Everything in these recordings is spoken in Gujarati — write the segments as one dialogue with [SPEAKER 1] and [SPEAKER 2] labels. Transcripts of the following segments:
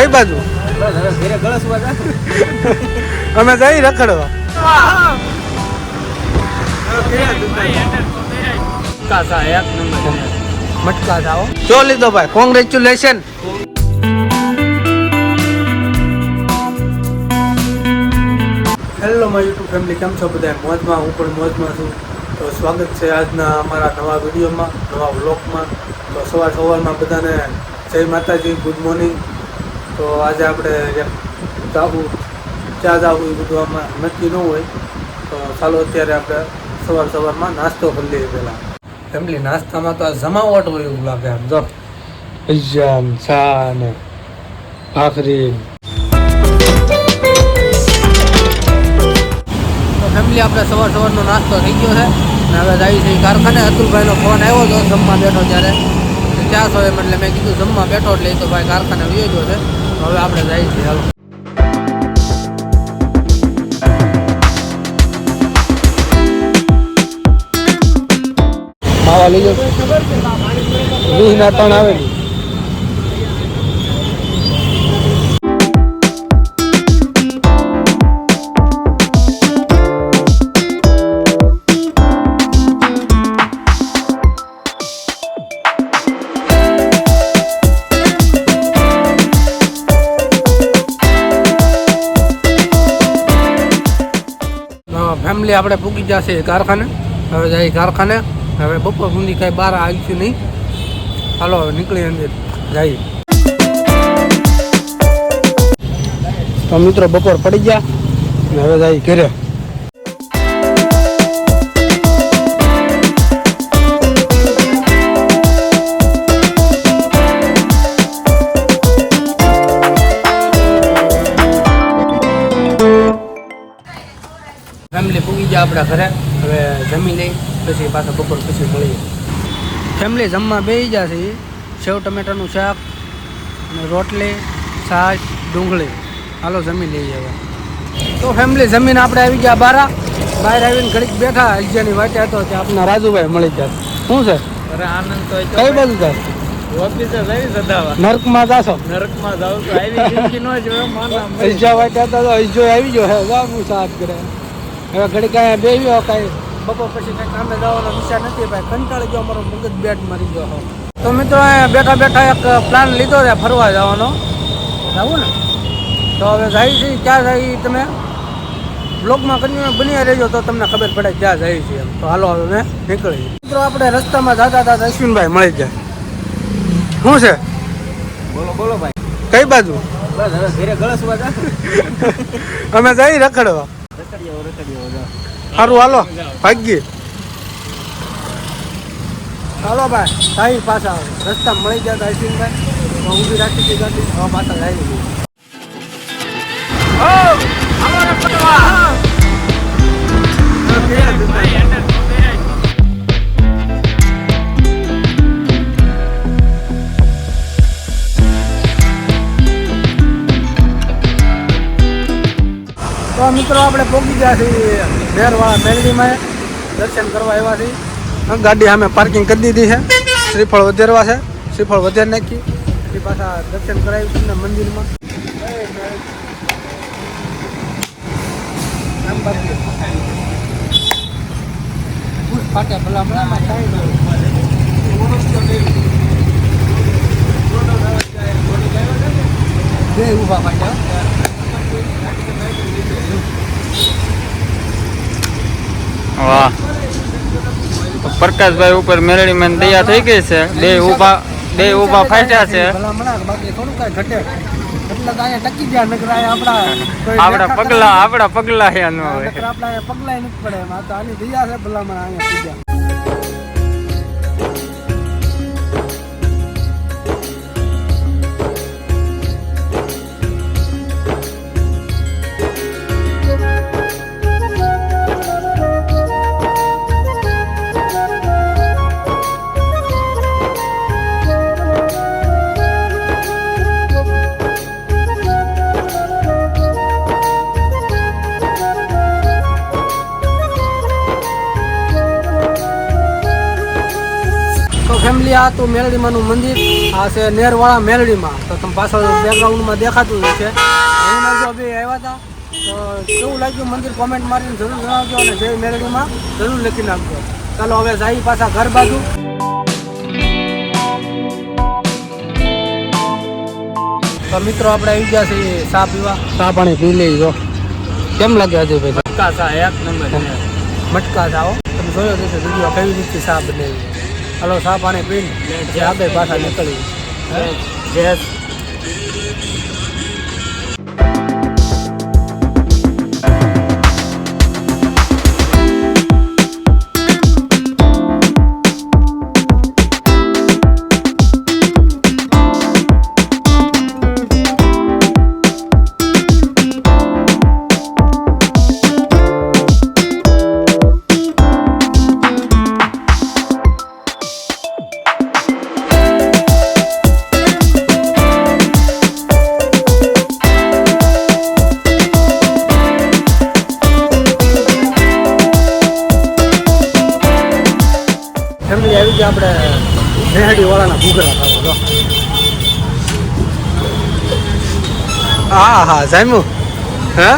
[SPEAKER 1] કઈ બાજુ? અમે જઈ રખડવા. Congratulation hello my YouTube family કેમ છો બધા મોજમાં, હું પણ મોજમાં છું. તો સ્વાગત છે આજના અમારા નવા વિડીયોમાં, નવા વ્લોગમાં. તો સવાર સવારમાં બધાને જય માતાજી ગુડ મોર્નિંગ તો આજે આપણે જાવું ચા જાવું એ બધું આમાં નક્કી ન હોય, તો ચાલો અત્યારે આપણે સવાર સવારમાં નાસ્તો કરી લઈએ પહેલાં. ફેમિલી, નાસ્તામાં તો આ જમાવટ હોય એવું લાગે આમ, જો. અજામ ચા ને ભાખરી. ફેમિલી, આપણે સવાર સવારનો નાસ્તો થઈ ગયો છે. અને હવે જાય છે કારખાને. અતુલભાઈનો ફોન આવ્યો હતો, જમવા બેઠો ત્યારે. ક્યાં એમ એટલે મેં કીધું જમવા બેઠો એટલે એ તો ભાઈ કારખાને વયો ગયો છે. હવે આપણે જઈએ છીએ હાલો. માવા લીધો ત્રણ આવેલી. ફેમિલી આપણે પૂકી જશે કારખાને. હવે જાય કારખાને. હવે બપોર સુધી કાંઈ બહાર આવીશું નહીં. હાલો, હવે નીકળી અંદર જઈએ. તો મિત્રો, બપોર પડી ગયા. હવે જાય ઘરે. ગયા આપણા ઘરે. હવે જમી લઈ પછી પાછા બપોર પછી મળીએ. ફેમિલી જમવા ગયા છે. સેવ ટમેટાનું શાક અને રોટલી છાશ ડુંગળી. હાલો જમી લઈએ હવે. તો ફેમિલી જમીન આપણે આવી ગયા બારા. બહાર આવીને ઘડીક બેઠા. અલજાની વાટે હતો ત્યાં આપણા રાજુભાઈ મળી જાય શું છે?
[SPEAKER 2] અરે આનંદ તો
[SPEAKER 1] કઈ બાજુ જાય?
[SPEAKER 2] ઓફિસે જઈ સદાવા.
[SPEAKER 1] નર્કમાં જાશો?
[SPEAKER 2] નર્કમાં જાવ તો આવી જિંદગી નો જોયો માના
[SPEAKER 1] અજ્જા વાટે હતા તો અજ્જો આવી ગયો. હે ગામનું સાથ કરે. હવે ઘડી કાંઈ બેવી બેવ્યો કાંઈ બપોર પછી કાંઈ કામે જવાનો વિચાર નથી ભાઈ કંટાળી ગયો અમારો મગજ બેટ મારી ગયો હો. તો મિત્રો અહીંયા બેઠા બેઠા એક પ્લાન લીધો છે ફરવા જવાનો. જવું ને? તો હવે જાય છે ક્યાં જાય તમે? બ્લોગમાં કન્ટિન્યુ બની રહેજો તો તમને ખબર પડે ક્યાં જાય છે તો હાલો હવે મેં નીકળી. મિત્રો આપણે રસ્તામાં જતા હતા અશ્વિનભાઈ મળી જાય શું છે?
[SPEAKER 2] બોલો બોલો ભાઈ.
[SPEAKER 1] કઈ બાજુ?
[SPEAKER 2] બસ હવે ઘરે ગળસવા
[SPEAKER 1] અમે જઈ રખડવા. સારું હાલો. ભાગ્ય ચાલો ભાઈ સાહી પાછા. રસ્તા મળી ગયા આઈસીનભાઈ તો ઊભી રાખી હતી ગાડી. હવે પાછા લાવી લીધી. તો મિત્રો, આપણે પહોંચી ગયા છીએ મેરવાળા મેલડીમાં. દર્શન કરવા આવ્યા છીએ. ગાડી સામે પાર્કિંગ કરી દીધી છે. શ્રીફળ વધેરવા છે. શ્રીફળ વધેર નાખી. પછી પાછા દર્શન કરાવી તમને મંદિરમાં. આમ બાકી. ભૂત ફાટે ભલા ઊભા
[SPEAKER 2] વાહ. પ્રકાશભાઈ ઉપર મેલડી મેન દયા થઈ ગઈ છે. બે ઊભા બે ઊભા ફાટ્યા છે.
[SPEAKER 1] તો
[SPEAKER 2] આપડા પગલા આપડા પગલા
[SPEAKER 1] નથી પડે તો દયા છે ભલામણ અહીંયા ફેમિલી આ તો મેલડીમાંનું મંદિર આ છે નેરવાળા મેલડીમાં. તો તમે પાછળ બેકગ્રાઉન્ડમાં દેખાતું જ છે. એના જો બે આવ્યા હતા તો કેવું લાગ્યું મંદિર કોમેન્ટ મારીને જરૂર જણાવજો અને જે મેલડીમાં જરૂર લખી નાખજો. ચાલો હવે જાય પાછા ઘર બાજુ. તો મિત્રો આપણે આવી ગયા છીએ ચા પીવા. ચા પાણી પી લઈ જો. કેમ લાગે હજુ ભાઈ?
[SPEAKER 2] મટકા ચા એક નંબર
[SPEAKER 1] મટકા જાઓ તમે જોયો જશે વીડિયો કેવી રીતે ચા બનાવી. હાલો ચા પાણી પીને. જે આગળ પાછા નીકળ્યું.
[SPEAKER 2] જય.
[SPEAKER 1] વાળાના ઘૂઘરા ખાવા હા હા જામ્યું? હે.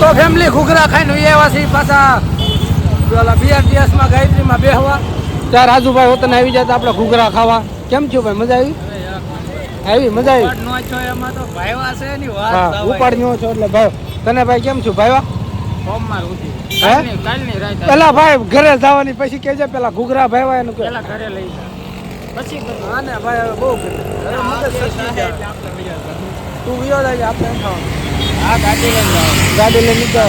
[SPEAKER 1] તો ફેમિલી ઘૂઘરા ખાઈને એ આવ્યા છે પાછા. પેલા બીઆરટીએસમાં ગાયત્રીમાં બેહવા. ત્યાં રાજુભાઈ હોતને આવી જાય આપણે ઘૂઘરા ખાવા. કેમ છું ભાઈ મજા આવી? આવી મજા આવી?
[SPEAKER 2] ભાઈવા છે ની
[SPEAKER 1] છો એટલે ભાઈ. તને ભાઈ કેમ છું ભાઈ પેલા ભાઈ ઘરે જવાની પછી કેજે પેલા ઘૂઘરા ભાઈ એનું
[SPEAKER 2] પેલા ઘરે લઈ પછી
[SPEAKER 1] હા ભાઈ બહુ. તું ગયો જાય આપણે એમ
[SPEAKER 2] હા ગાડી લઈને જાઓ.
[SPEAKER 1] ગાડી લઈને નીકળો.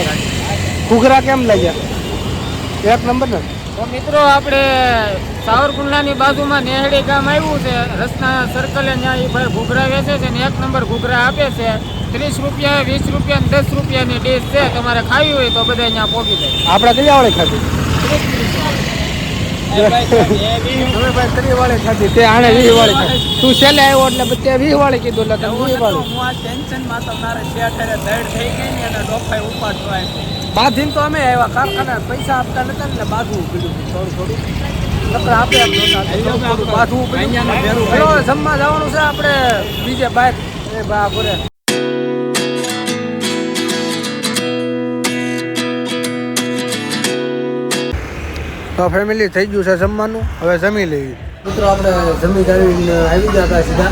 [SPEAKER 1] ઘૂઘરા કેમ લાગ્યા એક નંબર ને?
[SPEAKER 2] તો મિત્રો આપણે સાવરકુંડલાની બાજુમાં નેહડી ગામ આવ્યું છે. રસ્તા સર્કલે ત્યાં એ ભાઈ ઘૂઘરા વેચે છે ને એક નંબર ઘૂઘરા આપે છે. ત્રીસ રૂપિયા વીસ રૂપિયા ને દસ રૂપિયાની ડીશ છે. તમારે ખાવી હોય તો બધા અહીંયા પહોંચી જાય.
[SPEAKER 1] આપણે કઈ આવડે ખાધી તમે ભાઈ ત્રી વાળી ખાધી તે આણે વીસ વાળી તું છેલ્લે આવ્યો એટલે બધે વીસ વાળી કીધું એટલે તને વીસ વાળી બાંધીને તો અમે આવ્યા કારખાના પૈસા આપતા નતા ને એટલે બાંધવું પડ્યું થોડું થોડું નકર આપે એમ નહોતા. થોડું થોડું બાંધવું પડ્યું જમવા જવાનું છે આપણે. બીજે બાઇક એ બા તો ફેમિલી થઈ ગયું છે જમવાનું. હવે જમી લઈએ. મિત્રો આપણે જમી જાવીને આવી ગયા હતા સીધા.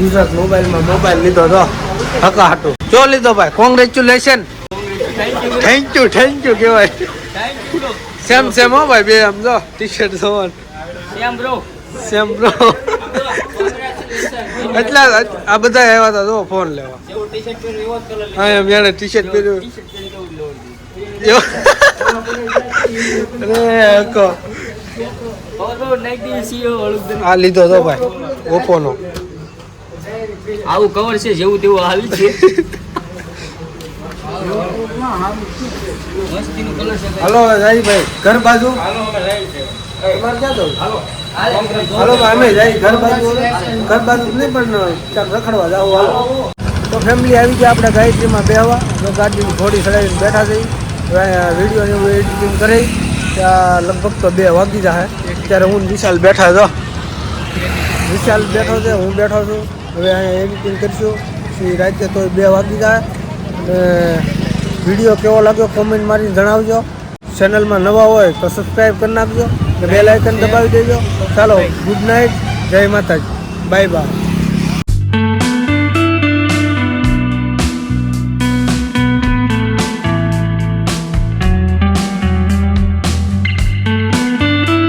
[SPEAKER 1] ગુજરાત મોબાઈલમાં મોબાઈલ લીધો તો હકા હતો જો લીધો ભાઈ congratulation thank you thank you કહેવાય. સેમ સેમ હો ભાઈ બે આમ જો ટી શર્ટ જોવાનું
[SPEAKER 2] સેમ બ્રો
[SPEAKER 1] સેમ બ્રો એટલા આ બધા આવ્યા હતા જો ફોન લેવા. હા એમ એને ટી શર્ટ પહેર્યું આ લીધો તો ભાઈ ઓપ્પોનો
[SPEAKER 2] આવું કવર છે જેવું તેવું આવી છે.
[SPEAKER 1] હલો જાય ભાઈ ઘર બાજુ? હાલો અમે જાય ઘર બાજુ? ઘર બાજુ નહીં પણ રખડવા જાવ હાલો. તો ફેમિલી આવી ગયા આપણે ગાયત્રીમાં બેહવા. ગાડીની ઘોડી ચડાવીને બેઠા જઈ વીડિયો હું એડિટિંગ કરી ત્યાં લગભગ તો બે વાગી જાય ત્યારે હું વિશાલ બેઠા હતો વિશાલ બેઠો છે, હું બેઠો છું. હવે અહીંયા એડિટિંગ કરીશું. પછી રાતે તો બે વાગી જાય અને વીડિયો કેવો લાગ્યો કોમેન્ટ મારીને જણાવજો. ચેનલમાં નવા હોય તો સબસ્ક્રાઈબ કરી નાખજો. બે લાઇકન દબાવી દેજો. ચાલો ગુડ નાઇટ જય માતાજી. Bye bye